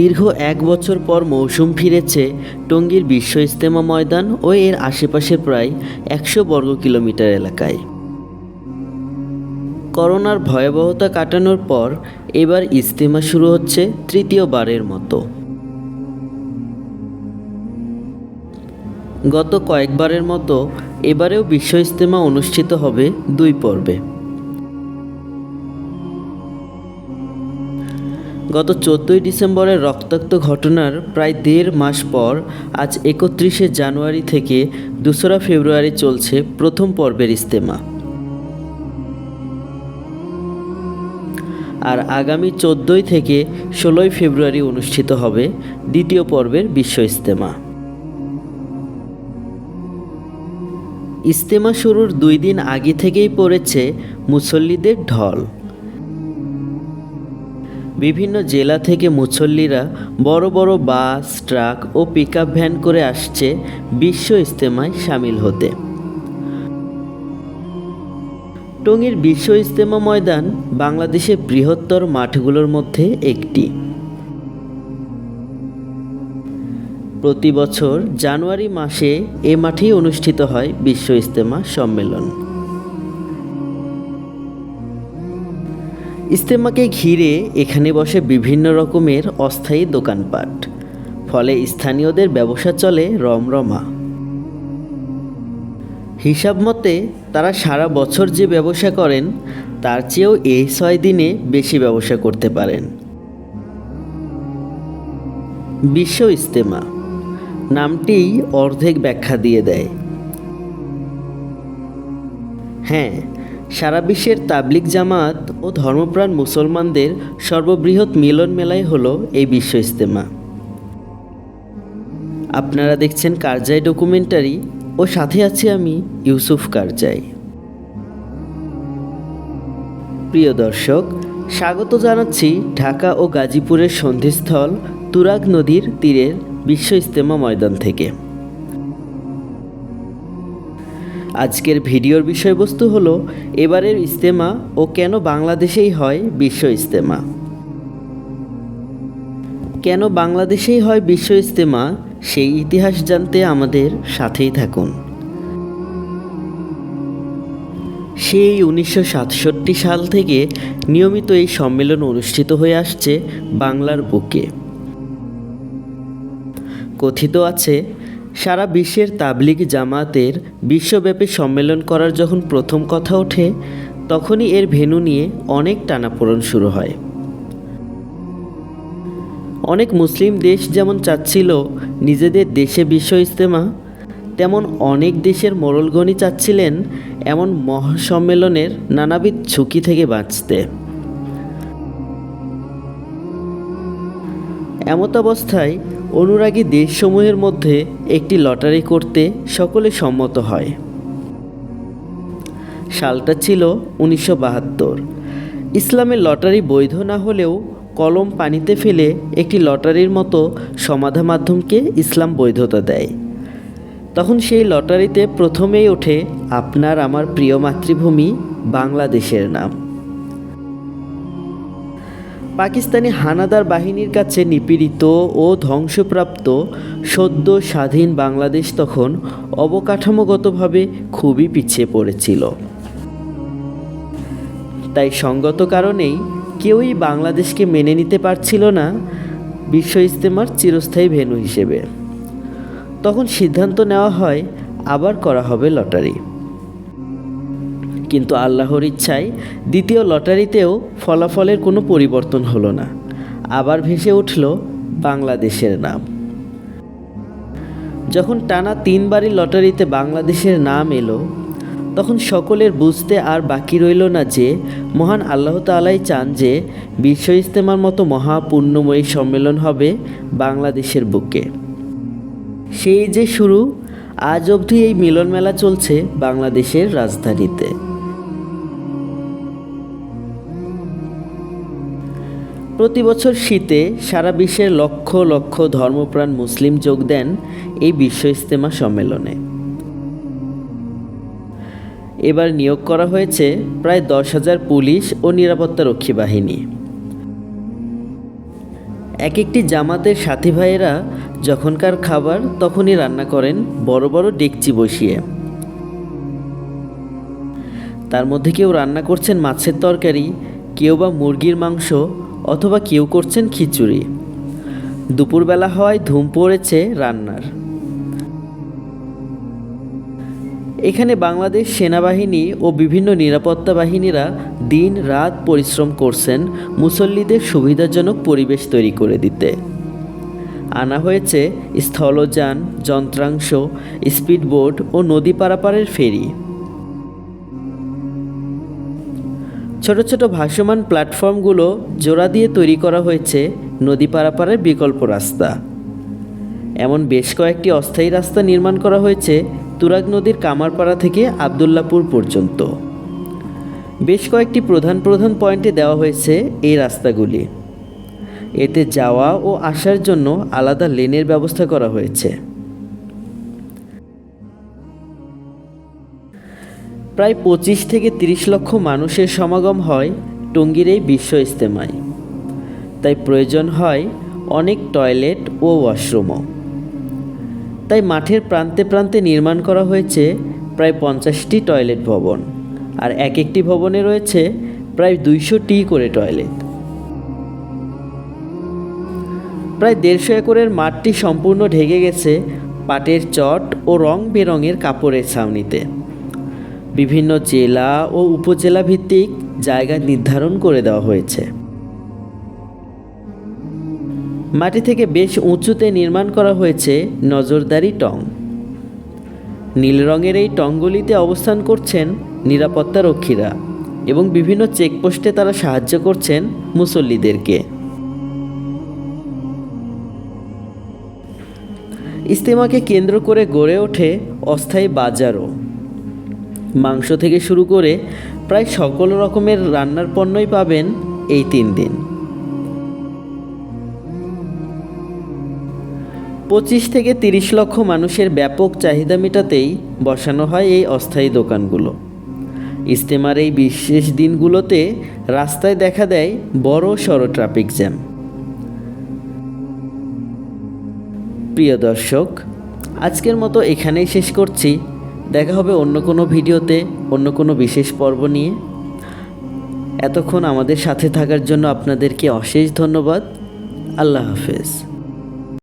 দীর্ঘ এক বছর পর মৌসুম ফিরেছে টঙ্গীর বিশ্ব ইজতেমা ময়দান ও এর আশেপাশে প্রায় একশো বর্গ কিলোমিটার এলাকায়। করোনার ভয়াবহতা কাটানোর পর এবার ইজতেমা শুরু হচ্ছে তৃতীয়বারের মতো। গত কয়েকবারের মতো এবারেও বিশ্ব ইজতেমা অনুষ্ঠিত হবে দুই পর্বে। গত চোদ্দোই ডিসেম্বরের রক্তাক্ত ঘটনার প্রায় দেড় মাস পর আজ একত্রিশে জানুয়ারি থেকে দোসরা ফেব্রুয়ারি চলছে প্রথম পর্বের ইজতেমা। আর আগামী চোদ্দোই থেকে ষোলোই ফেব্রুয়ারি অনুষ্ঠিত হবে দ্বিতীয় পর্বের বিশ্ব ইজতেমা। ইজতেমা শুরুর দুই দিন আগে থেকেই পড়েছে মুসল্লিদের ঢল। বিভিন্ন জেলা থেকে মুসল্লিরা বড় বড় বাস, ট্রাক ও পিকআপ ভ্যান করে আসছে বিশ্ব ইজতেমায় সামিল হতে। টঙ্গীর বিশ্ব ইজতেমা ময়দান বাংলাদেশের বৃহত্তর মাঠগুলোর মধ্যে একটি। প্রতি বছর জানুয়ারি মাসে এ মাঠেই অনুষ্ঠিত হয় বিশ্ব ইজতেমা সম্মেলন। ইজতেমাকে ঘিরে এখানে বসে বিভিন্ন রকমের অস্থায়ী দোকানপাট। ফলে স্থানীয়দের ব্যবসা চলে রমরমা। হিসাব মতে, তারা সারা বছর যে ব্যবসা করেন, তার চেয়েও এই ছয় দিনে বেশি ব্যবসা করতে পারেন। বিশ্ব ইজতেমা। নামটি অর্ধেক ব্যাখ্যা দিয়ে দেয়। হ্যাঁ সারা বিশ্বের তাবলিক জামাত ও ধর্মপ্রাণ মুসলমানদের সর্ববৃহৎ মিলন মেলাই হলো এই বিশ্ব ইজতেমা। আপনারা দেখছেন কারজাই ডকুমেন্টারি ও সাথে আছি আমি ইউসুফ কারজাই। প্রিয় দর্শক, স্বাগত জানাচ্ছি ঢাকা ও গাজীপুরের সন্ধিস্থল তুরাগ নদীর তীরের বিশ্ব ইজতেমা ময়দান থেকে। আজকের ভিডিওর বিষয়বস্তু হলো, এবারের ইজতেমা ও কেন বাংলাদেশেই হয় বিশ্ব ইজতেমা। কেন বাংলাদেশেই হয় বিশ্ব ইজতেমা, সেই ইতিহাস জানতে আমাদের সাথেই থাকুন। সেই উনিশশো সাতষট্টি সাল থেকে নিয়মিত এই সম্মেলন অনুষ্ঠিত হয়ে আসছে বাংলার বুকে। কথিত আছে সারা বিশ্বের তাবলিগ জামাতের বিশ্বব্যাপী সম্মেলন করার যখন প্রথম কথা ওঠে, তখনই এর ভেন্যু নিয়ে অনেক টানাপোড়ন শুরু হয়। অনেক মুসলিম দেশ যেমন চাচ্ছিল নিজেদের দেশে বিশ্ব ইজতেমা, তেমন অনেক দেশের মোড়লগণই চাচ্ছিলেন এমন মহাসম্মেলনের নানাবিধ ঝুঁকি থেকে বাঁচতে। এমত অবস্থায় অনুরাগী দেশসমূহের মধ্যে একটি লটারি করতে সকলে সম্মত হয়। সালটা ছিল উনিশশো বাহাত্তর। ইসলামের লটারি বৈধ না হলেও কলম পানিতে ফেলে একটি লটারির মতো সমাধা মাধ্যমকে ইসলাম বৈধতা দেয়। তখন সেই লটারিতে প্রথমেই ওঠে আপনার আমার প্রিয় মাতৃভূমি বাংলাদেশের নাম। পাকিস্তানি হানাদার বাহিনীর কাছে নিপীড়িত ও ধ্বংসপ্রাপ্ত সদ্য স্বাধীন বাংলাদেশ তখন অবকাঠামোগতভাবে খুবই পিছিয়ে পড়েছিল। তাই সঙ্গত কারণেই কেউই বাংলাদেশকে মেনে নিতে পারছিল না বিশ্ব ইজতেমার চিরস্থায়ী ভেন্যু হিসেবে। তখন সিদ্ধান্ত নেওয়া হয়, আবার করা হবে লটারি। কিন্তু আল্লাহর ইচ্ছায় দ্বিতীয় লটারিতেও ফলাফলের কোনো পরিবর্তন হলো না। আবার ভেসে উঠল বাংলাদেশের নাম। যখন টানা তিনবারই লটারিতে বাংলাদেশের নাম এলো, তখন সকলের বুঝতে আর বাকি রইল না যে, মহান আল্লাহ তালাই চান যে, বিশ্ব ইজতেমার মতো মহাপুণ্যময়ী সম্মেলন হবে বাংলাদেশের বুকে। সেই যে শুরু, আজ অবধি এই মিলন মেলা চলছে বাংলাদেশের রাজধানীতে। প্রতি বছর শীতে সারা বিশ্বের লক্ষ লক্ষ ধর্মপ্রাণ মুসলিম যোগ দেন এই বিশ্ব ইজতেমা সম্মেলনে। এবার নিয়োগ করা হয়েছে প্রায় দশ হাজার পুলিশ ও নিরাপত্তারক্ষী বাহিনী। এক একটি জামাতের সাথী ভাইয়েরা যখনকার খাবার তখনই রান্না করেন বড় বড় ডেকচি বসিয়ে। তার মধ্যে কেউ রান্না করছেন মাছের তরকারি, কেউ বা মুরগির মাংস অথবা কেউ করছেন খিচুড়ি। দুপুরবেলা হওয়ায় ধুম পড়েছে রান্নার। এখানে বাংলাদেশ সেনাবাহিনী ও বিভিন্ন নিরাপত্তা বাহিনীরা দিন রাত পরিশ্রম করছেন মুসল্লিদের সুবিধাজনক পরিবেশ তৈরি করে দিতে। আনা হয়েছে স্থলযান, যন্ত্রাংশ, স্পিডবোট ও নদী পারাপারের ফেরি। ছোট ছোট ভাসমান প্ল্যাটফর্মগুলো জোড়া দিয়ে তৈরি করা হয়েছে নদী পারাপারের বিকল্প রাস্তা। এমন বেশ কয়েকটি অস্থায়ী রাস্তা নির্মাণ করা হয়েছে তুরাগ নদীর কামারপাড়া থেকে আবদুল্লাপুর পর্যন্ত। বেশ কয়েকটি প্রধান প্রধান পয়েন্টে দেওয়া হয়েছে এই রাস্তাগুলি। এতে যাওয়া ও আসার জন্য আলাদা লেনের ব্যবস্থা করা হয়েছে। প্রায় পঁচিশ থেকে তিরিশ লক্ষ মানুষের সমাগম হয় টঙ্গীর এই বিশ্ব ইস্তেমায় তাই প্রয়োজন হয় অনেক টয়লেট ও ওয়াশরুমও। তাই মাঠের প্রান্তে প্রান্তে নির্মাণ করা হয়েছে প্রায় পঞ্চাশটি টয়লেট ভবন আর এক একটি ভবনে রয়েছে প্রায় দুইশোটি করে টয়লেট। প্রায় দেড়শো একরের মাঠটি সম্পূর্ণ ঢেকে গেছে পাটের চট ও রং বেরঙের কাপড়ের ছাউনিতে। বিভিন্ন জেলা ও উপজেলা ভিত্তিক জায়গা নির্ধারণ করে দেওয়া হয়েছে। মাটি থেকে বেশ উঁচুতে নির্মাণ করা হয়েছে নজরদারি টং। নীল রঙের এই টংগুলিতে অবস্থান করছেন নিরাপত্তা রক্ষীরা এবং বিভিন্ন চেকপোস্টে তারা সাহায্য করছেন মুসল্লিদেরকে। ইস্তেমাকে কেন্দ্র করে গড়ে ওঠে অস্থায়ী বাজারও। মাংস থেকে শুরু করে প্রায় সকল রকমের রান্নার পণ্যই পাবেন এই তিন দিন। পঁচিশ থেকে তিরিশ লক্ষ মানুষের ব্যাপক চাহিদা মেটাতেই বসানো হয় এই অস্থায়ী দোকানগুলো। ইস্তেমার এই বিশেষ দিনগুলোতে রাস্তায় দেখা দেয় বড় সড়ো ট্রাফিক জ্যাম। প্রিয় দর্শক, আজকের মতো এখানেই শেষ করছি। দেখা হবে অন্য কোনো ভিডিওতে, অন্য কোনো বিশেষ পর্ব নিয়ে। এতক্ষণ আমাদের সাথে থাকার জন্য আপনাদেরকে অশেষ ধন্যবাদ। আল্লাহ হাফেজ।